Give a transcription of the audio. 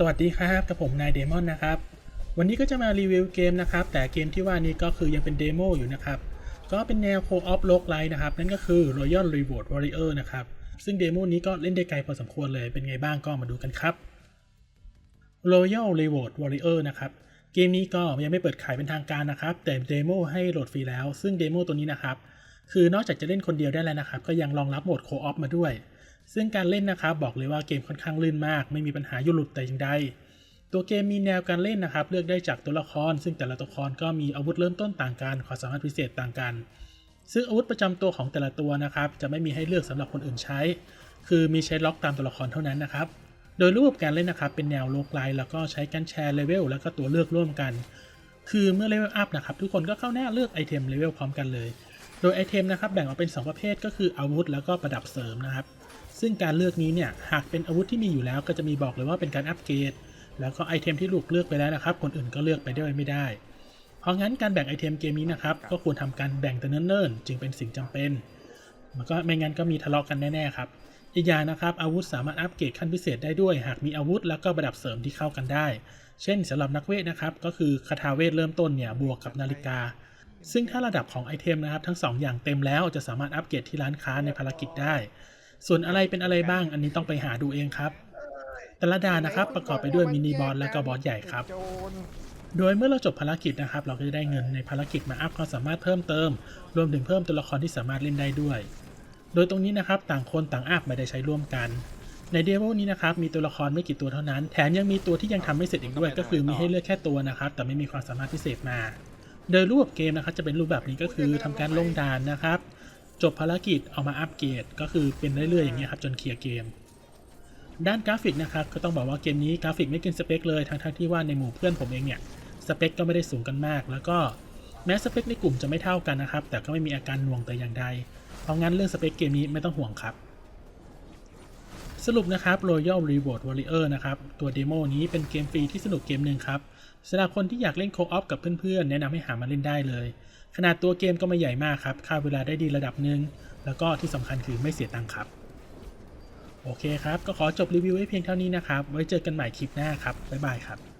สวัสดีครับกับผมนายเดมอนนะครับ วันนี้ก็จะมารีวิวเกมนะครับ แต่เกมที่ว่านี้ก็คือยังเป็นเดโมอยู่นะครับ ก็เป็นแนวโคออฟโลกไลน์นะครับ นั่นก็คือ Royal Reward Warrior นะครับ ซึ่งเดโมนี้ก็เล่นได้ไกลพอสมควรเลยเป็นไงบ้างก็มาดูกันครับ Royal Reward Warrior นะครับ เกมนี้ก็ยังไม่เปิดขายเป็นทางการนะครับ แต่เดโมให้โหลดฟรีแล้ว ซึ่งเดโมตัวนี้นะครับ คือนอกจากจะเล่นคนเดียวได้แล้วนะครับ ก็ยังรองรับโหมดโคออฟมาด้วย ซึ่งการเล่นนะครับบอกเลยว่าเกมค่อนข้างลื่นมาก ไม่มีปัญหายุหลุดแต่อย่างใด ตัวเกมมีแนวการเล่นนะครับ เลือกได้จากตัวละคร ซึ่งแต่ละตัวละครก็มีอาวุธเริ่มต้นต่างกันความสามารถพิเศษต่างกัน ซึ่งอาวุธประจำตัวของแต่ละตัวนะครับ จะไม่มีให้เลือกสำหรับคนอื่นใช้ คือมีใช้ล็อกตามตัวละครเท่านั้นนะครับโดยรูปการเล่นนะครับเป็นแนวโลกไลน์แล้วก็ใช้การแชร์เลเวลแล้วก็ตัวเลือกร่วมกัน คือเมื่อเลเวลอัพนะครับ ทุกคนก็เข้าหน้าเลือกไอเทมเลเวลพร้อมกันเลย โดยไอเทมนะครับแบ่งออกเป็น 2 ประเภทก็คืออาวุธแล้วก็ประดับเสริมนะครับ ซึ่งการเลือกนี้เนี่ยหากเป็นอาวุธที่มีอยู่แล้วก็จะมีบอกเลยว่าเป็นการอัปเกรด แล้วก็ไอเทมที่ลูกเลือกไปแล้วนะครับ คนอื่นก็เลือกไปด้วยไม่ได้ เพราะงั้นการแบ่งไอเทมเกมนี้นะครับก็ควรทำการแบ่งแต่เนิ่นๆจึงเป็นสิ่งจำเป็นมันก็ไม่งั้นก็มีทะเลาะกันแน่ๆครับอีกอย่างนะครับอาวุธสามารถอัปเกรดขั้นพิเศษได้ด้วย หากมีอาวุธแล้วก็ประดับเสริมที่เข้ากันได้ เช่นสำหรับนักเวทนะครับก็คือคาถาเวทเริ่มต้นเนี่ยบวกกับนาฬิกา ซึ่งถ้าระดับของไอเทมนะครับทั้ง2อย่างเต็มแล้วจะสามารถอัปเกรดที่ร้านค้าในภารกิจได้ ส่วนอะไรเป็นอะไรบ้างอันนี้ต้องไปหาดูเองครับ แต่ละด่านนะครับประกอบไปด้วยมินิบอสและก็บอสใหญ่ครับ โดยเมื่อเราจบภารกิจนะครับ เราก็จะได้เงินในภารกิจมาอัพความสามารถเพิ่มเติม รวมถึงเพิ่มตัวละครที่สามารถเล่นได้ด้วย โดยตรงนี้นะครับต่างคนต่างอัพไม่ได้ใช้ร่วมกันในเดโมนี้นะครับมีตัวละครไม่กี่ตัวเท่านั้น แถมยังมีตัวที่ยังทำไม่เสร็จอีกด้วย ก็คือมีให้เลือกแค่ตัวนะครับ แต่ไม่มีความสามารถพิเศษมา โดยรูปแบบเกมนะครับจะเป็นรูปแบบนี้ก็คือทำการลงด่านนะครับ จบภารกิจเอามาอัปเกรดก็คือเป็นเรื่อยๆอย่างเงี้ครับจนเคลียร์เกม ด้านกราฟิกนะครับก็ต้องบอกว่าเกมนี้กราฟิกไม่กินสเปคเลยทั้งๆที่ว่าในหมู่เพื่อนผมเองเนี่ยสเปคก็ไม่ได้สูงกันมาก แล้วก็แม้สเปคในกลุ่มจะไม่เท่ากันนะครับ แต่ก็ไม่มีอาการหน่วงแต่อย่างใด เพราะงั้นเรื่องสเปคเกมนี้ไม่ต้องห่วงครับ สรุปนะครับ Royal Reward Warrior นะครับตัวเดโมนี้เป็นเกมฟรีที่สนุกเกมหนึ่งครับสำหรับคนที่อยากเล่นโคออฟกับเพื่อนๆ แนะนำให้หามาเล่นได้เลย ขนาดตัวเกมก็ไม่ใหญ่มากครับค่าเวลาได้ดีระดับหนึ่งแล้วก็ที่สำคัญคือไม่เสียตังค์ครับโอเคครับ ก็ขอจบรีวิวไว้เพียงเท่านี้นะครับ ไว้เจอกันใหม่คลิปหน้าครับ บ๊ายบายครับ